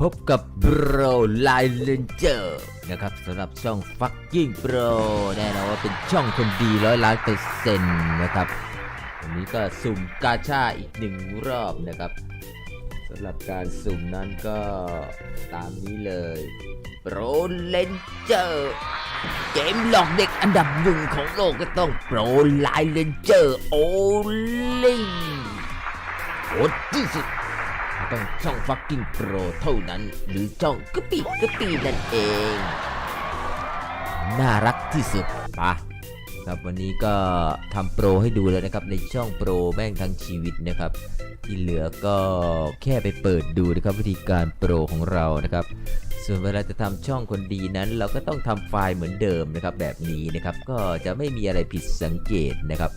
พบกับ Bro Line Ranger นะครับสำหรับช่อง Fucking Bro แน่นอนว่าเป็นช่องคนดีร้อยล้านเปอร์เซ็นต์นะครับวันนี้ก็สุ่มกาชาอีกหนึ่งรอบนะครับสำหรับการสุ่มนั้นก็ตามนี้เลย Pro Ranger เกมหลอกเด็กอันดับหนึ่งของโลกก็ต้อง Pro Line Ranger Only โหดที่สุด ต้องช่อง fucking pro เท่านั้น หรือช่องกะปิกะปีนั่นเอง น่ารักที่สุดปะครับวันนี้ก็ทำโปรให้ดูแล้วนะครับในช่องโปรแม่งทั้งชีวิตนะครับ ที่เหลือก็แค่ไปเปิดดูนะครับวิธีการโปรของเรานะครับ ส่วนเวลาจะทำช่องคนดีนั้น เราก็ต้องทำไฟล์เหมือนเดิมนะครับ แบบนี้นะครับก็จะไม่มีอะไรผิดสังเกตนะครับ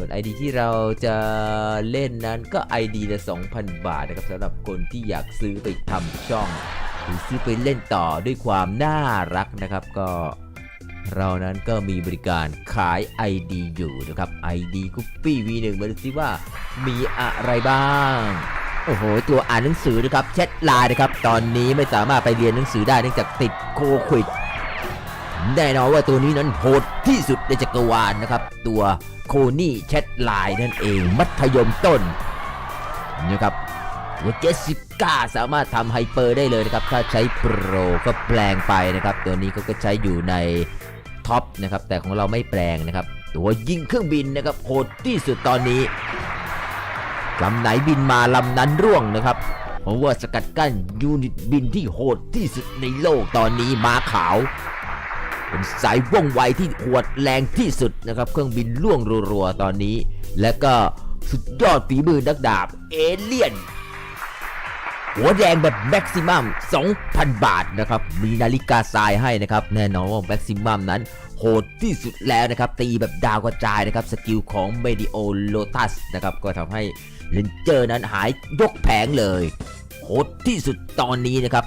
ส่วน ID ที่เราจะเล่นนั้นก็ ID ละ2,000 บาทนะครับสำหรับคนที่อยากซื้อไปทำช่อง หรือซื้อไปเล่นต่อด้วยความน่ารักนะครับก็เรานั้นก็มีบริการขาย ID อยู่นะครับ ID กุปปี้ V1 มาดูซิว่ามีอะไรบ้าง โอ้โห ตัวอ่านหนังสือนะครับแชทไลน์นะครับ ตอนนี้ไม่สามารถไปเรียนหนังสือได้เนื่องจากติดโควิด แน่นอนว่าตัวนี้นั้นโหดที่สุดในจักรวาลนะครับ ตัวโคนี่แชทไลน์นั่นเองมัธยมต้นนะครับตัวเจสสิก้าสามารถทำไฮเปอร์ได้เลยนะครับ ถ้าใช้โปรก็แปลงไปนะครับ ตัวนี้เขาก็ใช้อยู่ในท็อปนะครับ แต่ของเราไม่แปลงนะครับ ตัวยิงเครื่องบินนะครับโหดที่สุดตอนนี้ลำไหนบินมาลำนั้นร่วงนะครับเพราะว่าสกัดกั้นยูนิตบินที่โหดที่สุดในโลกตอนนี้ม้าขาว เป็นสายว่องไวที่หวดแรงที่สุดนะครับ เครื่องบินล่วงรัวๆตอนนี้ และก็สุดยอดฝีมือนักดาบเอเลียน หัวแดงแบบแม็กซิมัม 2,000 บาทนะครับ มีนาฬิกาทรายให้นะครับ แน่นอนว่าแม็กซิมัมนั้นโหดที่สุดแล้วนะครับ ตีแบบดาวกระจายนะครับ สกิลของเมดิโอโลตัสนะครับ ก็ทำให้เลนเจอร์นั้นหายยกแผงเลย โหดที่สุดตอนนี้นะครับ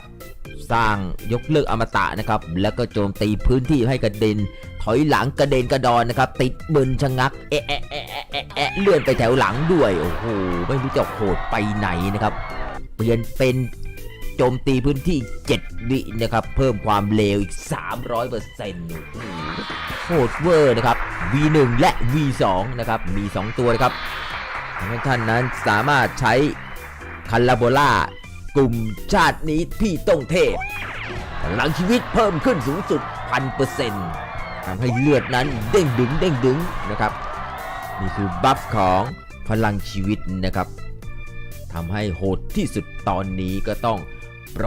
สร้างยกเลิกอมตะนะครับ แล้วก็โจมตีพื้นที่ให้กระเด็น ถอยหลังกระเด็นกระดอนนะครับ ติดมึนชะงักแอะแอะแอะแอะแอะแอะเลื่อนไปแถวหลังด้วย โอ้โห ไม่รู้จะโหดไปไหนนะครับ เปลี่ยนเป็นโจมตีพื้นที่ 7 วินะครับ เพิ่มความเร็วอีก 300เปอร์เซ็นต์โหดเวอร์นะครับ V1 และ V2 นะครับ มี 2 ตัวนะครับท่านนั้นสามารถใช้คันลาโบล่า กลุ่มชาตินี้พี่ต้องเทพพลังชีวิตเพิ่มขึ้นสูงสุดพันเปอร์เซ็นต์ทำให้เลือดนั้นเด้งดึงเด้งดึงนะครับ นี่คือบัฟของพลังชีวิตนะครับทำให้โหดที่สุดตอนนี้ก็ต้องโปร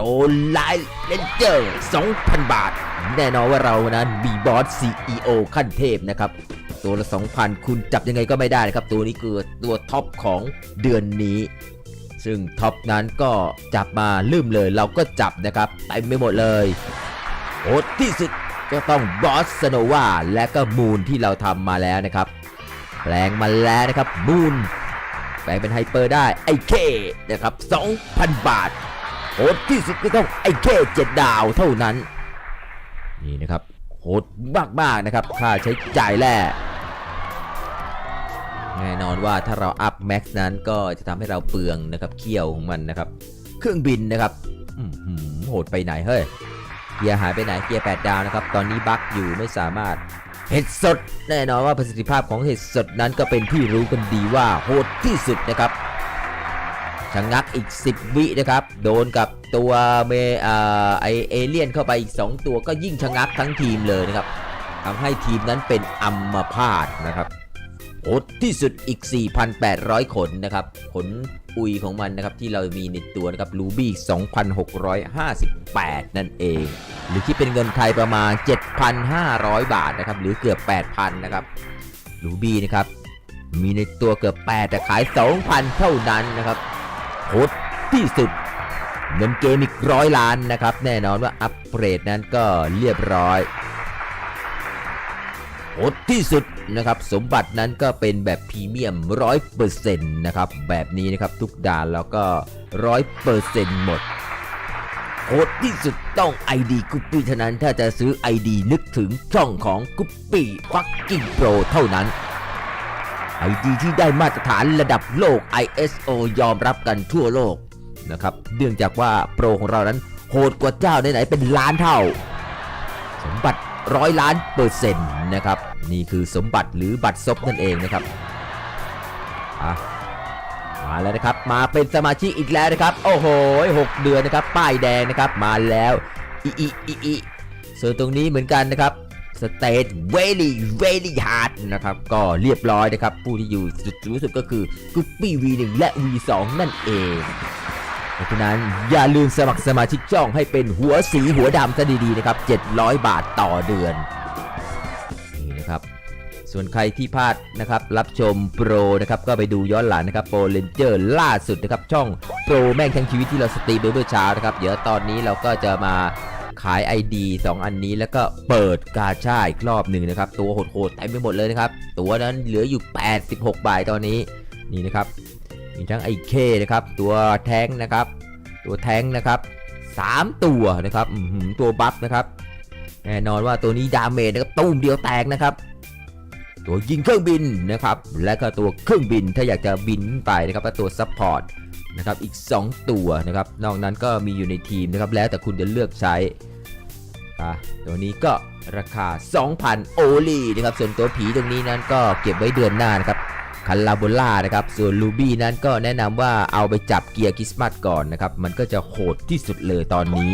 ไลท์เลนเจอร์2,000 บาท แน่นอนว่าเรานั้นมีบอส CEO ขั้นเทพนะครับ ตัวละ 2,000 คุณจับยังไงก็ไม่ได้นะครับ ตัวนี้คือตัวท็อปของเดือนนี้ ซึ่งท็อปนั้นก็จับมาลืมเลยเราก็จับนะครับเต็มไปหมดเลยโหดที่สุดก็ต้องบอสสโนวาและก็มูนที่เราทำมาแล้วนะครับแปลงมาแล้วนะครับมูนแปลงเป็นไฮเปอร์ได้ไอเคนะครับ 2,000 บาทโหดที่สุดก็ต้องไอเคเจ็ดดาวเท่านั้น นี่นะครับโหดมากๆนะครับ ค่าใช้จ่ายแร่ แน่นอนว่าถ้าเราอัพแม็กซ์นั้นก็จะทำให้เราเปลืองนะครับเขี้ยวของมันนะครับ เครื่องบินนะครับโหดไปไหนเฮ้ยเกียร์หายไปไหนเกียร์8ดาวนะครับ ตอนนี้บั๊กอยู่ไม่สามารถเห็ดสด แน่นอนว่าประสิทธิภาพของเห็ดสดนั้นก็เป็นที่รู้กันดีว่าโหดที่สุดนะครับชะงักอีก 10 วินะครับ โดนกับตัวเมเอ่อไอเอเลี่ยนเข้าไปอีก 2 ตัวก็ยิ่งชะงักทั้งทีมเลยนะครับทำให้ทีมนั้นเป็นอัมพาตนะครับ โหดที่สุดอีก 4,800 ขนนะครับ ขนอุยของมันนะครับ ที่เรามีในตัวนะครับลูบี้ 2,658 นั่นเอง หรือที่เป็นเงินไทยประมาณ 7,500 บาทนะครับ หรือเกือบ 8,000 นะครับลูบี้นะครับ มีในตัวเกือบ8แต่ขาย 2,000 เท่านั้นนะครับโหดที่สุดเงินเกมอีกร้อยล้านนะครับ แน่นอนว่าอัปเกรดนั้นก็เรียบร้อย โหดที่สุดนะครับ สมบัตินั้นก็เป็นแบบพรีเมียมร้อยเปอร์เซ็นต์นะครับ แบบนี้นะครับทุกด่านแล้วก็ร้อยเปอร์เซ็นต์หมดโหดที่สุดต้อง ID กุปปี้เท่านั้นถ้าจะซื้อ ID นึกถึงช่องของกุปปี้ฟักกิ้งโปรเท่านั้น ID ที่ได้มาตรฐานระดับโลก ISO ยอมรับกันทั่วโลกนะครับ เนื่องจากว่าโปรของเรานั้นโหดกว่าเจ้าไหนๆเป็นล้านเท่า สมบัติ ร้อยล้านเปอร์เซ็นต์นะครับ นี่คือสมบัติหรือบัตรซบนั่นเองนะครับมาแล้วนะครับ มาเป็นสมาชิกอีกแล้วนะครับ โอ้โห6เดือนนะครับ ป้ายแดงนะครับ มาแล้วอีอีอีอีส่วนตรงนี้เหมือนกันนะครับสเตทเวลี่เวลี่ฮาร์ดนะครับ ก็เรียบร้อยนะครับ ผู้ที่อยู่จุดสูงสุดก็คือกุปปี้ V1 และ V2 นั่นเอง เพราะฉะนั้นอย่าลืมสมัครสมาชิกช่องให้เป็นหัวสีหัวดำซะดีๆนะครับ 700 บาทต่อเดือนนี่นะครับส่วนใครที่พลาดนะครับรับชมโปรนะครับก็ไปดูย้อนหลังนะครับโปรเลนเจอร์ล่าสุดนะครับช่องโปรแม่งทั้งชีวิตที่เราสตรีมไปเมื่อเช้านะครับเดี๋ยวตอนนี้เราก็จะมาขาย ID 2 อันนี้แล้วก็เปิดกาชาอีกรอบหนึ่งนะครับ ตัวโหดๆเต็มไปหมดเลยนะครับ ตัวนั้นเหลืออยู่ 86ใบตอนนี้นี่นะครับ มีทั้งไอเคนะครับ ตัวแท้งนะครับ ตัวแท้งนะครับ 3 ตัวนะครับตัวบัฟนะครับ แน่นอนว่าตัวนี้ดาเมจนะครับตุ้มเดียวแตกนะครับ ตัวยิงเครื่องบินนะครับ และก็ตัวเครื่องบินถ้าอยากจะบินไปนะครับและตัวซัพพอร์ตนะครับอีก 2 ตัวนะครับ นอกนั้นก็มีอยู่ในทีมนะครับ แล้วแต่คุณจะเลือกใช้ตัวนี้ก็ราคา 2,000 โอลีนะครับ ส่วนตัวผีตรงนี้นั้นก็เก็บไว้เดือนหน้านะครับ คันลาโบล่านะครับ ส่วนลูบี้นั้นก็แนะนำว่าเอาไปจับเกียร์คริสต์มาสก่อนนะครับ มันก็จะโหดที่สุดเลยตอนนี้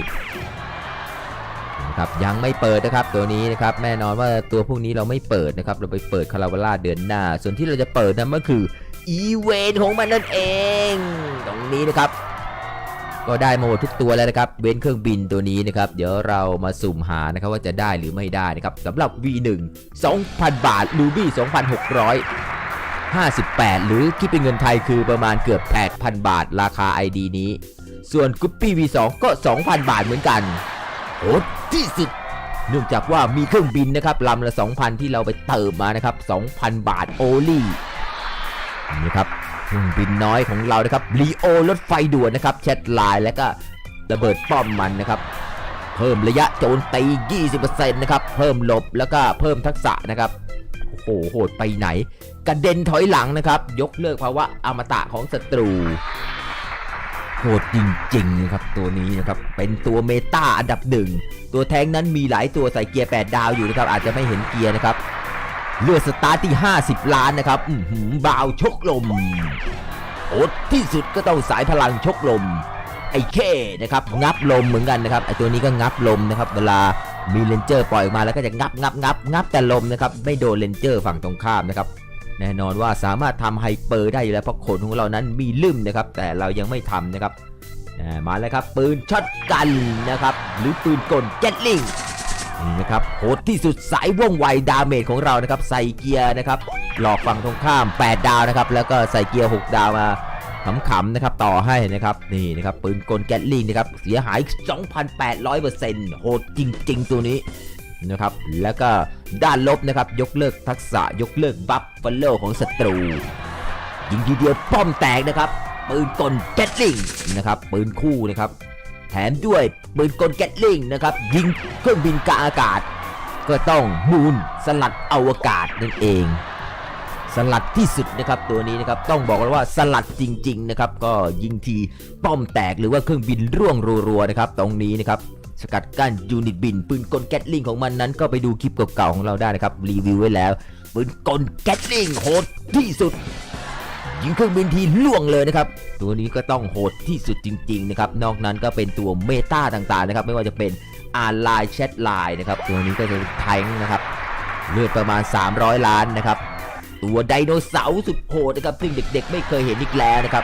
นะครับยังไม่เปิดนะครับตัวนี้นะครับแน่นอนว่าตัวพวกนี้เราไม่เปิดนะครับ เราไปเปิดคาราโบล่าเดือนหน้า ส่วนที่เราจะเปิดนั้นก็คืออีเวนต์ของมันนั่นเอง ตรงนี้นะครับ ก็ได้มาหมดทุกตัวแล้วนะครับ เว้นเครื่องบินตัวนี้นะครับ เดี๋ยวเรามาสุ่มหานะครับว่าจะได้หรือไม่ได้นะครับสำหรับ V1 2,000 บาท Ruby 2,600 58 หรือคิดเป็นเงินไทยคือประมาณเกือบ 8,000 บาทราคา ID นี้ ส่วนกุปปี้ V2 ก็ 2,000 บาทเหมือนกันโหดที่สุดเนื่องจากว่ามีเครื่องบินนะครับลำละ 2,000 ที่เราไปเติมมานะครับ 2,000 บาทโอลี่นี่ครับเครื่องบินน้อยของเรานะครับลีโอรถไฟด่วนนะครับแชทไลน์แล้วก็ระเบิดป้อมมันนะครับ เพิ่มระยะโจมตี 20%นะครับ เพิ่มหลบแล้วก็เพิ่มทักษะนะครับ โหโหดไปไหน กระเด็นถอยหลังนะครับ ยกเลิกภาวะอมตะของศัตรูโหดจริงๆนะครับตัวนี้นะครับเป็นตัวเมตาอันดับหนึ่งตัวแทงนั้นมีหลายตัวใส่เกียร์ 8 ดาวอยู่นะครับอาจจะไม่เห็นเกียร์นะครับเลือดสตาร์ทที่ 50 ล้านนะครับอือหือบาวชกลมโหดที่สุดก็ต้องสายพลังชกลมไอ้เคนะครับงับลมเหมือนกันนะครับไอ้ตัวนี้ก็งับลมนะครับเวลา มีเลนเจอร์ปล่อยออกมาแล้วก็จะงับงับงับงับแต่ลมนะครับไม่โดนเลนเจอร์ฝั่งตรงข้ามนะครับแน่นอนว่าสามารถทำไฮเปอร์ได้อยู่แล้วเพราะขนของเรานั้นมีลืมนะครับ แต่เรายังไม่ทำนะครับมาแล้วครับปืนช็อตกันนะครับ หรือปืนกลเจ็ตลิงนี่นะครับโหดที่สุดสายว่องไวดาเมจของเรานะครับ ใส่เกียร์นะครับ หลอกฝั่งตรงข้าม 8 ดาวนะครับ แล้วก็ใส่เกียร์ 6 ดาวมา ขำๆนะครับต่อให้นะครับนี่นะครับปืนกลแกตลิงนะครับเสียหาย 2,800%โหดจริง ๆ ตัวนี้นะครับแล้วก็ด้านลบนะครับยกเลิกทักษะยกเลิกบัฟฟัลโลของศัตรู ยิงทีเดียวป้อมแตกนะครับปืนกลแกตลิงนะครับปืนคู่นะครับแถมด้วยปืนกลแกตลิงนะครับยิงเครื่องบินกาอากาศ ก็ต้องมูลสลัดอวกาศนั่นเอง สลัดที่สุดนะครับตัวนี้นะครับต้องบอกเลยว่าสลัดจริงๆนะครับก็ยิงทีป้อมแตกหรือว่าเครื่องบินร่วงรัวๆนะครับตรงนี้นะครับสกัดกั้นยูนิตบินปืนกลแกตลิงของมันนั้นก็ไปดูคลิปเก่าๆของเราได้นะครับรีวิวไว้แล้วปืนกลแกตลิงโหดที่สุดยิงเครื่องบินทีล่วงเลยนะครับ ตัวนี้ก็ต้องโหดที่สุดจริงๆนะครับ นอกนั้นก็เป็นตัวเมตาต่างๆนะครับ ไม่ว่าจะเป็นอาร์ไลน์แชทไลน์นะครับ ตัวนี้ก็จะแทงนะครับ เลือดประมาณ 300 ล้านนะครับ ตัวไดโนเสาร์สุดโหดนะครับซึ่งเด็กๆ ไม่เคยเห็นอีกแล้วนะครับ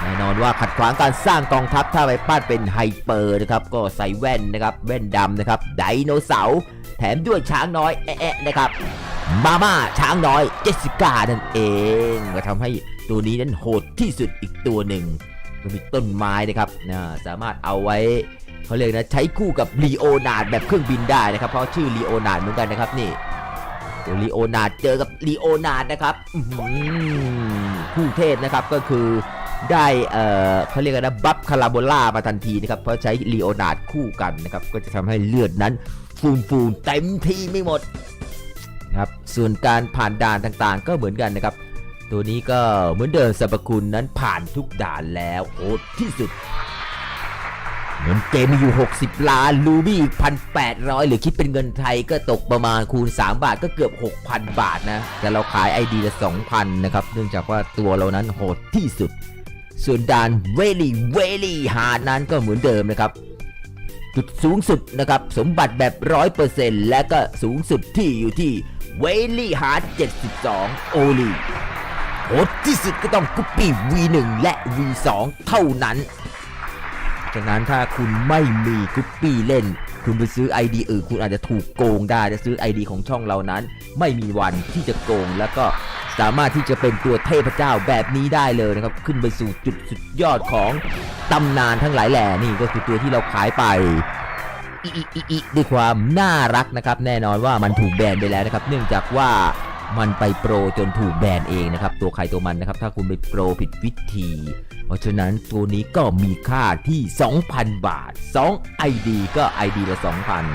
แน่นอนว่าขัดขวางการสร้างกองทัพถ้าไปปั้นเป็นไฮเปอร์นะครับก็ใส่แว่นนะครับแว่นดำนะครับไดโนเสาร์แถมด้วยช้างน้อยแอะๆนะครับมาม่าช้างน้อยเจสสิก้านั่นเองก็ทำให้ตัวนี้นั้นโหดที่สุดอีกตัวหนึ่งก็มีต้นไม้นะครับนะสามารถเอาไว้เขาเรียกนะใช้คู่กับลีโอนาร์ดแบบเครื่องบินได้นะครับเพราะชื่อลีโอนาร์ดเหมือนกันนะครับนี่ ลีโอนาร์ดเจอกับลีโอนาร์ดนะครับคู่เทพนะครับก็คือได้เอ่อเขาเรียกกันนะบัฟคาราโบล่ามาทันทีนะครับเพราะใช้ลีโอนาร์ดคู่กันนะครับก็จะทำให้เลือดนั้นฟูนฟูนเต็มที่ไม่หมดนะครับส่วนการผ่านด่านต่างๆ ก็เหมือนกันนะครับ ตัวนี้ก็เหมือนเดิมสรรพคุณนั้นผ่านทุกด่านแล้วโหดที่สุด เงินเกมมีอยู่ 60 ล้านลูบี้อีก1,800หรือคิดเป็นเงินไทยก็ตกประมาณคูณ 3 บาทก็เกือบ 6,000 บาทนะ แต่เราขาย ID ละ 2,000 นะครับ เนื่องจากว่าตัวเรานั้นโหดที่สุด ส่วนด่านเวลี่เวลี่ฮาดนั้นก็เหมือนเดิมนะครับ จุดสูงสุดนะครับ สมบัติแบบ 100%และก็สูงสุดที่อยู่ที่เวลี่ฮาร์ด72 โอลีโหดที่สุดก็ต้องกุปปี้ V1 และ V2 เท่านั้น ฉะนั้นถ้าคุณไม่มีกุปปี้เล่น คุณไปซื้อ ID อื่นคุณอาจจะถูกโกงได้จะซื้อ ID ของช่องเรานั้น ไม่มีวันที่จะโกงแล้วก็สามารถที่จะเป็นตัวเทพเจ้าแบบนี้ได้เลยนะครับ ขึ้นไปสู่จุดสุดยอดของตำนานทั้งหลายแหล่นี่ก็คือตัวที่เราขายไปอิอิอิอิด้วยความน่ารักนะครับ แน่นอนว่ามันถูกแบนไปแล้วนะครับ เนื่องจากว่ามันไปโปรจนถูกแบนเองนะครับ ตัวใครตัวมันนะครับ ถ้าคุณไปโปรผิดวิธี เพราะฉะนั้นตัวนี้ก็มีค่าที่ 2,000 บาท 2 ID ก็ ID ละ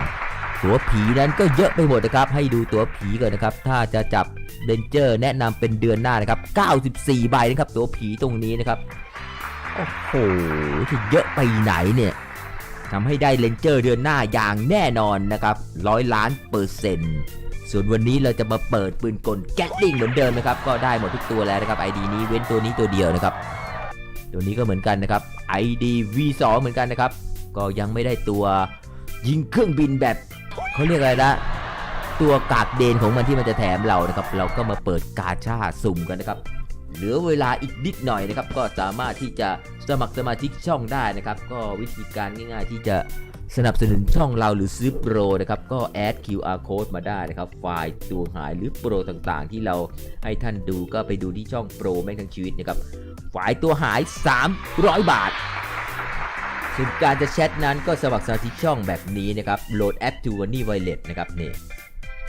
2,000 ตัวผีนั้นก็เยอะไปหมดนะครับ ให้ดูตัวผีก่อนนะครับ ถ้าจะจับเดนเจอร์แนะนำเป็นเดือนหน้านะครับ 94 ใบนะครับ ตัวผีตรงนี้นะครับ โอ้โหจะเยอะไปไหนเนี่ยทำให้ได้เลนเจอร์เดือนหน้าอย่างแน่นอนนะครับร้อยล้านเปอร์เซ็นต์ส่วนวันนี้เราจะมาเปิดปืนกลแก๊สลิงเหมือนเดิมนะครับ ก็ได้หมดทุกตัวแล้วนะครับ ID นี้เว้นตัวนี้ตัวเดียวนะครับ ตัวนี้ก็เหมือนกันนะครับ ID V2 เหมือนกันนะครับ ก็ยังไม่ได้ตัวยิงเครื่องบินแบบเขาเรียกอะไรนะตัวกากเดนของมันที่มันจะแถมเรานะครับ เราก็มาเปิดกาชาสุ่มกันนะครับ เหลือเวลาอีกนิดหน่อยนะครับ ก็สามารถที่จะสมัครสมาชิกช่องได้นะครับ ก็วิธีการง่าย ๆ ที่จะสนับสนุนช่องเราหรือซื้อโปรนะครับ ก็แอด QR code มาได้นะครับ ไฟล์ตัวหายหรือโปรต่างๆ ที่เราให้ท่านดูก็ไปดูที่ช่องโปรแม่งทั้งชีวิตนะครับ ฝ่ายตัวหาย 300 บาทส่วนการจะแชทนั้นก็สมัครสมาชิกช่องแบบนี้นะครับ โหลดแอป t ูวันนี่ไวเล t นะครับนี่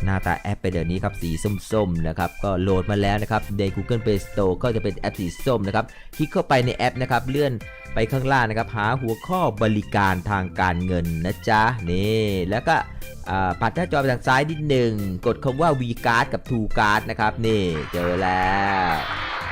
หน้าตาแอปเป็นแบบนี้ครับสีส้มๆนะครับก็โหลดมาแล้วนะครับใน Google Play Store ก็จะเป็นแอปสีส้มนะครับคลิกเข้าไปในแอปนะครับเลื่อนไปข้างล่างนะครับ หาหัวข้อบริการทางการเงินนะจ๊ะนี่แล้วก็ปัดหน้าจอไปทางซ้ายนิดหนึ่งกดคำว่า V Card กับ True Card นะครับนี่เจอแล้ว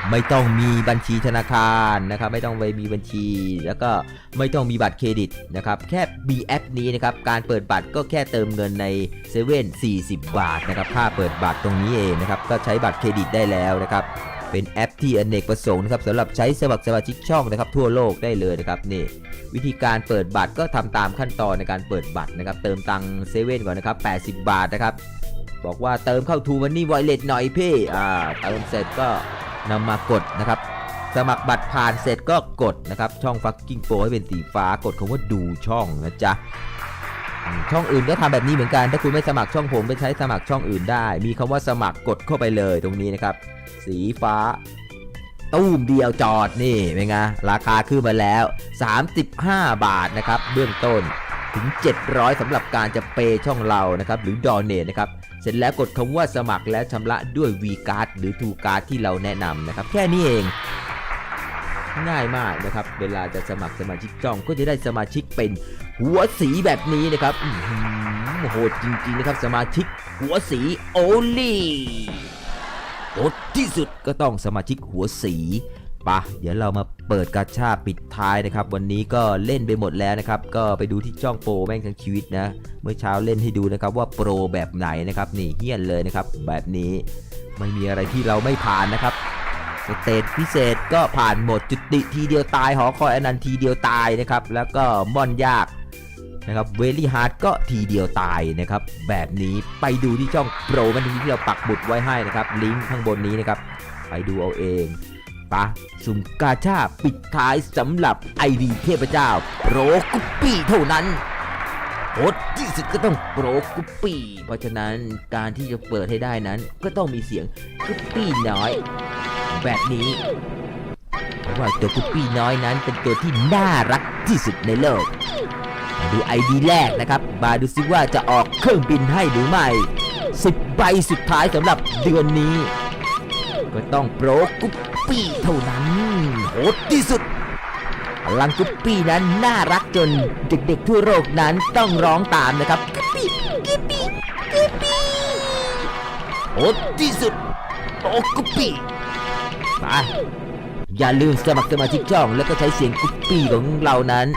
ไม่ต้องมีบัญชีธนาคารนะครับ ไม่ต้องไปมีบัญชี แล้วก็ไม่ต้องมีบัตรเครดิตนะครับ แค่มีแอปนี้นะครับ การเปิดบัตรก็แค่เติมเงินในเซเว่น40 บาทนะครับ ค่าเปิดบัตรตรงนี้เองนะครับ ก็ใช้บัตรเครดิตได้แล้วนะครับ เป็นแอปที่อเนกประสงค์นะครับสำหรับใช้สมัครสมาชิกช่องนะครับ ทั่วโลกได้เลยนะครับนี่วิธีการเปิดบัตรก็ทำตามขั้นตอนในการเปิดบัตรนะครับ เติมตังเซเว่นก่อนนะครับ 80 บาทนะครับ บอกว่าเติมเข้าทูมันนี่ไวเลตหน่อยพี่อ่าเติมเสร็จก็ นำมากดนะครับ สมัครบัตรผ่านเสร็จก็กดนะครับ ช่องฟักกิ้งโปให้เป็นสีฟ้ากดคำว่าดูช่องนะจ๊ะช่องอื่นก็ทำแบบนี้เหมือนกัน ถ้าคุณไม่สมัครช่องผมไปใช้สมัครช่องอื่นได้ มีคำว่าสมัครกดเข้าไปเลยตรงนี้นะครับ สีฟ้า ตู้มเดียวจอดนี่เป็นไงราคาขึ้นมาแล้ว 35 บาทนะครับ เบื้องต้นถึง 700สำหรับการจะเปย์ช่องเรานะครับ หรือดอเน e นะครับ เสร็จแล้วกดคำว่าสมัครแล้วชำระด้วย V Card หรือ True Card ที่เราแนะนำนะครับ แค่นี้เอง ง่ายมากนะครับ เวลาจะสมัครสมาชิกจ้องก็จะได้สมาชิกเป็นหัวสีแบบนี้นะครับโหดจริงๆนะครับ สมาชิกหัวสีโอลี่โหดที่สุดก็ต้องสมาชิกหัวสี ปะเดี๋ยวเรามาเปิดกาชาปิดท้ายนะครับ วันนี้ก็เล่นไปหมดแล้วนะครับ ก็ไปดูที่จ้องโปรแม่งทั้งชีวิตนะ เมื่อเช้าเล่นให้ดูนะครับว่าโปรแบบไหนนะครับ นี่เฮี้ยนเลยนะครับ แบบนี้ไม่มีอะไรที่เราไม่ผ่านนะครับสเตจพิเศษก็ผ่านหมดจุติทีเดียวตายหอคอยอนันต์ทีเดียวตายนะครับ แล้วก็ม่อนยากนะครับเวลี่ฮาร์ดก็ทีเดียวตายนะครับ แบบนี้ไปดูที่ช่องโปรมันทีที่เราปักบุดไว้ให้นะครับ ลิงก์ข้างบนนี้นะครับ ไปดูเอาเอง ปะสุ่มกาชาปิดท้ายสำหรับไอดีเทพเจ้าโปรกุปปี้เท่านั้นโหดที่สุดก็ต้องโปรกุปปี้ เพราะฉะนั้นการที่จะเปิดให้ได้นั้น ก็ต้องมีเสียงกุปปี้น้อย แบบนี้เพราะว่าตัวกุปปี้น้อยนั้นเป็นตัวที่น่ารักที่สุดในโลกมาดูไอดีแรกนะครับ มาดูซิว่าจะออกเครื่องบินให้หรือไม่10ใบสุดท้ายสำหรับเดือนนี้ ก็ต้องโปรกุป ปี้เท่านั้นโหดที่สุดพลังกุปปี้นั้นน่ารักจน เด็กๆทั่วโลกนั้นต้องร้องตามนะครับกุปปี้กุปปี้กุปปี้โหดที่สุดโปกุปปี้ไปอย่าลืมสมัครสมาชิกช่อง แล้วก็ใช้เสียงกุปปี้ของเรานั้น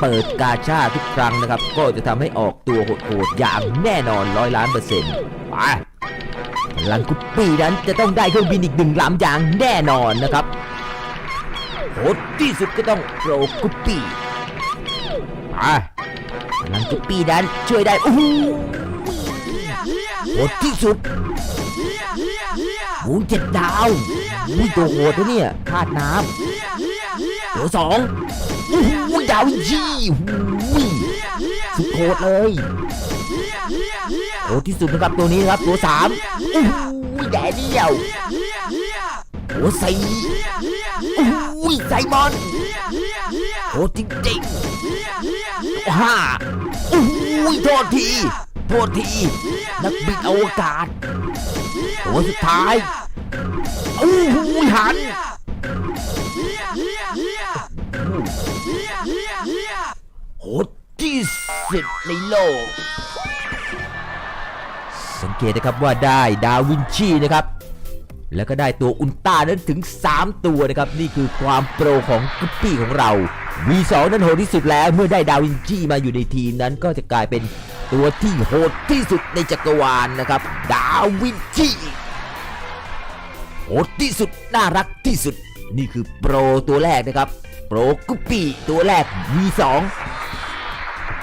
เปิดกาชาทุกครั้งนะครับ ก็จะทำให้ออกตัวโหดๆอย่างแน่นอนร้อยล้านเปอร์เซ็นต์ไป พลังกุปปี้นั้นจะต้องได้เครื่องบินอีกหนึ่งลำอย่างแน่นอนนะครับโหดที่สุดก็ต้องโปรกุปปี้อะพลังกุปปี้นั้นช่วยได้โอ้โหโหดที่สุดโอ้ยเจ็ดดาวอุ้ยตัวโหดนะเนี่ยคาดน้ำตัวสองโอ้โหดาวยี่หูยสุดโหดเลย โหดที่สุดนะครับตัวนี้นะครับตัวสามโอ้โหแดเดียวตัวสี่โอ้โหไซมอนโหดจริงๆห้าโอ้ยโทษทีโทษทีนักบินอวกาศตัวสุดท้ายโอ้ยหันโหดที่สุดในโลกสังเก ตนะครับว่าได้ดาวินชีนะครับแล้วก็ได้ตัวอุลตร้านั้นถึง 3 ตัวนะครับ นี่คือความโปรของกุปปี้ของเรา V2 นั้นโหดที่สุดแล้วเมื่อได้ดาวินชีมาอยู่ในทีมนั้นก็จะกลายเป็นตัวที่โหดที่สุดในจักรวาลนะครับ ดาวินชีโหดที่สุดน่ารักที่สุด นี่คือโปรตัวแรกนะครับ โปรกุปปี้ตัวแรก V2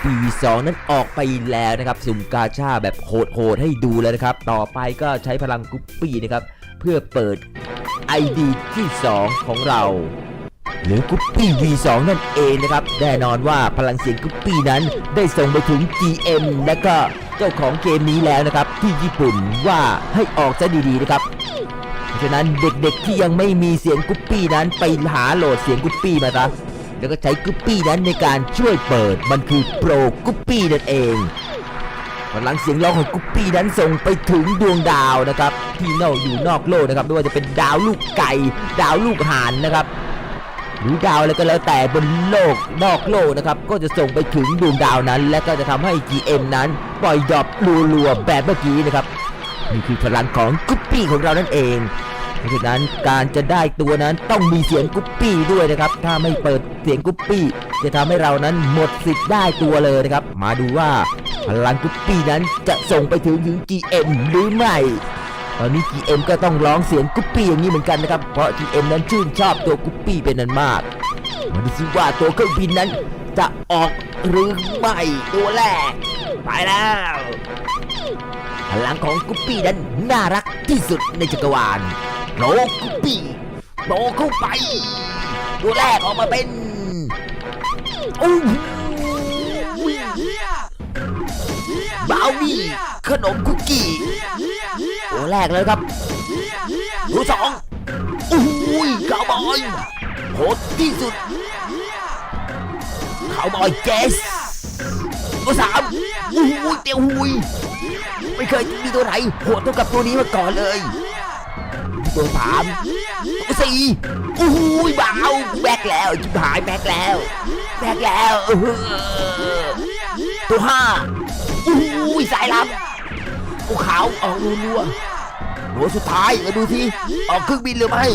ปี2นั้นออกไปแล้วนะครับสุ่มกาชาแบบโหดๆให้ดูแล้วนะครับ ต่อไปก็ใช้พลังกุปปี้นะครับ เพื่อเปิด ID ที่ 2 ของเรา หรือกุปปี้ V2 นั่นเองนะครับ แน่นอนว่าพลังเสียงกุปปี้นั้นได้ส่งไปถึง GM และก็เจ้าของเกมนี้แล้วนะครับ ที่ญี่ปุ่นว่าให้ออกซะดีๆนะครับเพราะฉะนั้นเด็กๆที่ยังไม่มีเสียงกุปปี้นั้นไปหาโหลดเสียงกุปปี้มาซะ แล้วก็ใช้กุปปี้นั้นในการช่วยเปิด มันคือโปรกุปปี้นั่นเองพลังเสียงร้องของกุปปี้นั้นส่งไปถึงดวงดาวนะครับที่นอกอยู่นอกโลกนะครับไม่ว่าจะเป็นดาวลูกไก่ ดาวลูกห่านนะครับหรือดาวอะไรก็แล้วแต่บนโลกนอกโลกนะครับก็จะส่งไปถึงดวงดาวนั้น และก็จะทำให้ GM นั้น ปล่อยดรอปรัวๆแบบเมื่อกี้นะครับนี่คือพลังของกุปปี้ของเรานั่นเอง เพราะฉะนั้นการจะได้ตัวนั้นต้องมีเสียงกุปปี้ด้วยนะครับ ถ้าไม่เปิดเสียงกุปปี้ จะทำให้เรานั้นหมดสิทธิ์ได้ตัวเลยนะครับ มาดูว่าพลังกุปปี้นั้นจะส่งไปถึงถึง GM หรือไม่ตอนนี้ GM ก็ต้องร้องเสียงกุปปี้อย่างนี้เหมือนกันนะครับ เพราะ GM นั้นชื่นชอบตัวกุปปี้เป็นนันมาก มาดูซิว่าตัวเครื่องบินนั้นจะออกหรือไม่ตัวแรก ไปแล้วพลังของกุปปี้นั้นน่ารักที่สุดในจักรวาล โลกุปปี้โตเข้าไป ตัวแรกออกมาเป็นโอ้โหบาวนี่ขนมคุกกี้ตัวแรกเลยครับตัวสองโอ้โหคาวบอยโหดที่สุดคาวบอยเจสตัวสามโอ้โหเตียวหุยไม่เคยมีตัวไหนโหดเท่ากับตัวนี้มาก่อนเลย ตัวสามสี่อู้หูยบ้าวแบกแล้วจิบหายแบกแล้วแบกแล้วตัวห้าอู้หูยสายลับกูขาวออกรัวๆหัวสุดท้ายมาดูทีออกเครื่องบินหรือไม่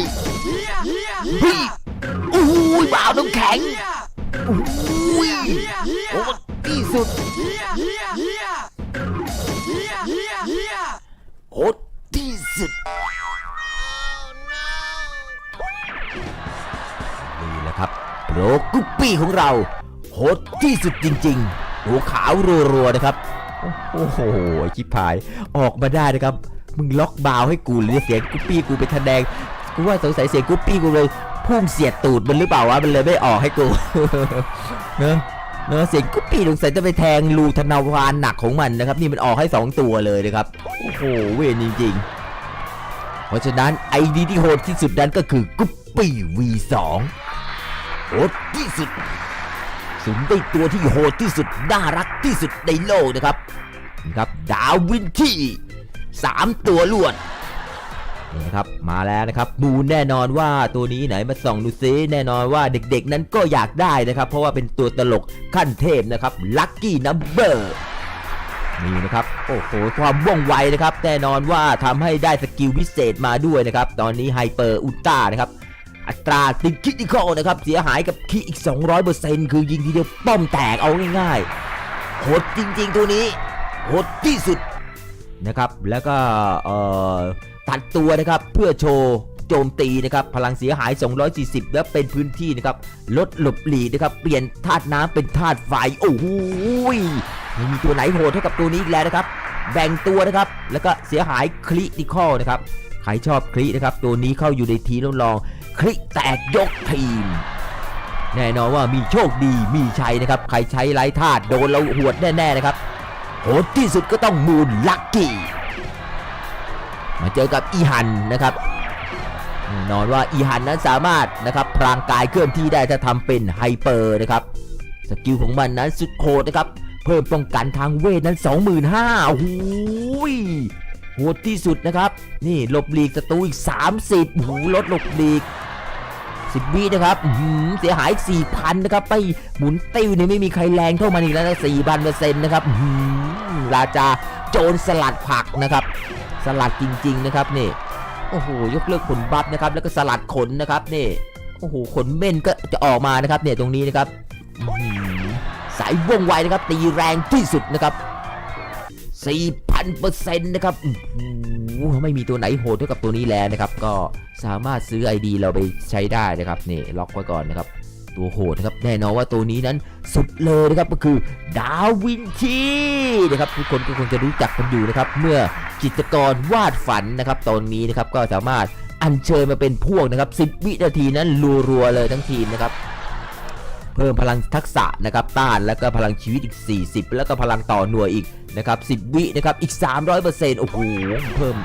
พี่อู้หูยบ้าวน้ำแข็งอู้หูยโอ้ที่สุดโหดที่สุด โปรกุปปี้ของเราโหดที่สุดจริงๆหัวขาวรัวๆนะครับ โอ้โหชิบหายออกมาได้นะครับ มึงล็อกบาวให้กูหรือเสียงกุปปี้กูไปแสดงกูว่าสงสัยเสียงกุปปี้กูเลยพุ่งเสียดตูดมันหรือเปล่าวะมันเลยไม่ออกให้กูเนอะเนอะเสียงกุปปี้สงสัยจะไปแทงรูธนาวานหนักของมันนะครับ นี่มันออกให้สองตัวเลยนะครับโอ้โหเวรจริงๆเพราะฉะนั้นไอดีที่โหดที่สุดนั้นก็คือกุปปี้ V2 โหดที่สุดสุนได้ตัวที่โหดที่สุด น่ารักที่สุดในโลกนะครับนะครับดาวินที่สามตัวลวดนี่นะครับมาแล้วนะครับบูแน่นอนว่าตัวนี้ไหนมาส่องดูซิแน่นอนว่าเด็กๆนั้นก็อยากได้นะครับ เพราะว่าเป็นตัวตลกขั้นเทพนะครับลัคกี้นัมเบอร์นี่นะครับโอ้โหความว่องไวนะครับแน่นอนว่าทำให้ได้สกิลพิเศษมาด้วยนะครับ ตอนนี้ไฮเปอร์อุลตร้านะครับ อัตราติดคิติคอลนะครับเสียหายกับคีอีก 200%คือยิงทีเดียวป้อมแตกเอาง่ายๆโหดจริง ๆ ตัวนี้โหดที่สุดนะครับแล้วก็ตัดตัวนะครับเพื่อโชว์โจมตีนะครับพลังเสียหาย 240 และเป็นพื้นที่นะครับลดหลบหลีนะครับเปลี่ยนธาตุน้ำเป็นธาตุไฟโอ้โหไม่มีตัวไหนโหดเท่ากับตัวนี้อีกแล้วนะครับ แบ่งตัวนะครับแล้วก็เสียหายคริติคอลนะครับใครชอบคลินะครับตัวนี้เข้าอยู่ในทีมทดลอง คลิแตกยกทีม แน่นอนว่ามีโชคดีมีชัยนะครับ ใครใช้ไร้ธาตุโดนเราหวดแน่ๆนะครับโหดที่สุดก็ต้องมูลลักกี้ มาเจอกับอีฮันนะครับแน่นอนว่าอีฮันนั้นสามารถนะครับพรางกายเคลื่อนที่ได้ถ้าทำเป็นไฮเปอร์นะครับ สกิลของมันนั้นสุดโหดนะครับ เพิ่มป้องกันทางเวทนั้น 25,000โอ้โหยโหดที่สุดนะครับ นี่หลบหลีกศัตรูอีก 30หูลดหลบหลีก 10วินะครับเสียหาย 4,000 นะครับ ไปหมุนติ้วนี่ไม่มีใครแรงเท่ามันอีกแล้วนะ4,000เปอร์เซ็นต์นะครับราจาโจรสลัดผักนะครับ สลัดจริง ๆ นะครับนี่โอ้โหยกเลิกขนบัฟนะครับ แล้วก็สลัดขนนะครับนี่โอ้โหขนเม่นก็จะออกมานะครับเนี่ยตรงนี้นะครับสายว่องไวนะครับตีแรงที่สุดนะครับ4,000ันเปอร์เซ็นต์นะครับไม่มีตัวไหนโหดเท่ากับตัวนี้แล้วนะครับ ก็สามารถซื้อ ID เราไปใช้ได้นะครับนี่ล็อกไว้ก่อนนะครับตัวโหดนะครับแน่นอนว่าตัวนี้นั้นสุดเลยนะครับก็คือดาวินชีนะครับทุกคนก็คงจะรู้จักกันอยู่นะครับ เมื่อจิตรกรวาดฝันนะครับตอนนี้นะครับก็สามารถอัญเชิญมาเป็นพวกนะครับ10 วินาทีนั้นรัวๆเลยทั้งทีมนะครับ เพิ่มพลังทักษะนะครับต้านแล้วก็พลังชีวิตอีก 40 แล้วก็พลังต่อหน่วยอีกนะครับ10 วินะครับอีก 300%โอ้โหเพิ่ม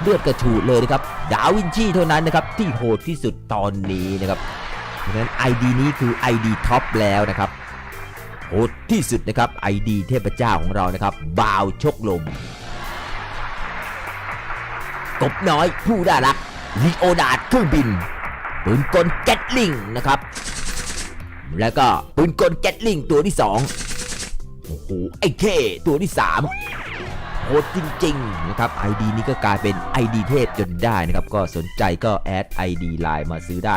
เลือดกระฉูดเลยนะครับดาวินชีเท่านั้นนะครับที่โหดที่สุดตอนนี้นะครับเพราะฉะนั้น ID นี้คือ ID ท็อปแล้วนะครับโหดที่สุดนะครับ ID เทพเจ้าของเรานะครับบาวชกลม กบน้อยผู้น่ารักลีโอนาร์ดเครื่องบินปืนกลแกตลิงนะครับ แล้วก็ปืนกลแกตลิงตัวที่ 2 โอ้โห ไอ้เคตัวที่ 3โหดจริงๆนะครับ ID นี้ก็กลายเป็น ID เทพจนได้นะครับ ก็สนใจก็แอด ID ไลน์มาซื้อได้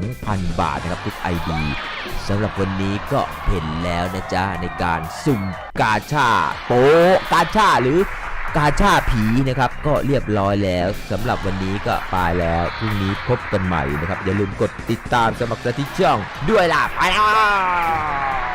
2,000 บาทนะครับทุก ID สำหรับวันนี้ก็เห็นแล้วนะจ๊ะ ในการสุ่มกาชาโปกาชาหรือ กาชาผีนะครับก็เรียบร้อยแล้วสำหรับวันนี้ก็ไปแล้วพรุ่งนี้พบกันใหม่นะครับ อย่าลืมกดติดตามสมัครสมาชิกช่องด้วยล่ะ ไปแล้ว